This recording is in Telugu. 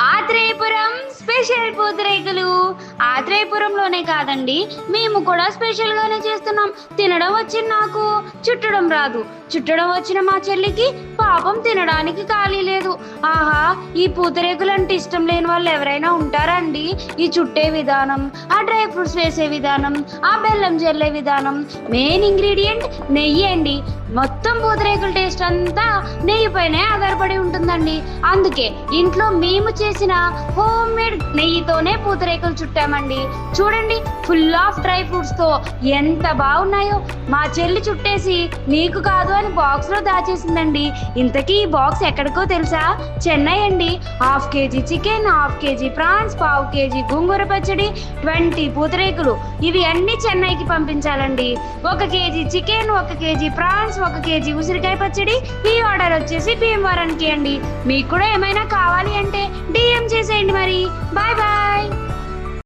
ఆత్రేయపురం స్పెషల్ పూతరేకులు. ఆత్రేయపురంలోనే కాదండి మేము కూడా స్పెషల్ గానే చేస్తున్నాం. తినడం వచ్చింది నాకు చుట్టడం రాదు. చుట్టడం వచ్చిన మా చెల్లికి పాపం తినడానికి ఖాళీ లేదు. ఆహా ఈ పూతరేకులు అంటే ఇష్టం లేని వాళ్ళు ఎవరైనా ఉంటారా అండి ఈ చుట్టే విధానం ఆ డ్రై ఫ్రూట్స్ వేసే విధానం ఆ బెల్లం జల్లే విధానం మెయిన్ ఇంగ్రీడియంట్ నెయ్యి అండి. మొత్తం పూతరేకుల టేస్ట్ అంతా నెయ్యి పైనే ఆధారపడి ఉంటుందండి. అందుకే ఇంట్లో మేము చేసిన హోమ్ మేడ్ నెయ్యితోనే పూతరేకులు చుట్టామండి. చూడండి ఫుల్ ఆఫ్ డ్రై ఫ్రూట్స్తో ఎంత బాగున్నాయో. మా చెల్లి చుట్టేసి నీకు కాదు అని బాక్స్లో దాచేసిందండి. ఇంతకీ ఈ బాక్స్ ఎక్కడికో తెలుసా? చెన్నై అండి. Half KG chicken half KG prawns పావు కేజీ గోంగూర పచ్చడి ట్వంటీ పూతరేకులు. ఇవి అన్ని చెన్నైకి పంపించాలండి. ఒక కేజీ చికెన్ ఒక కేజీ ప్రాన్స్ ఒక కేజీ ఉసిరికాయ పచ్చడి ఈ ఆర్డర్ వచ్చేసి భీమవరానికి అండి. మీకు కూడా ఏమైనా కావాలి అంటే డిఎం చేసేయండి మరి. Bye bye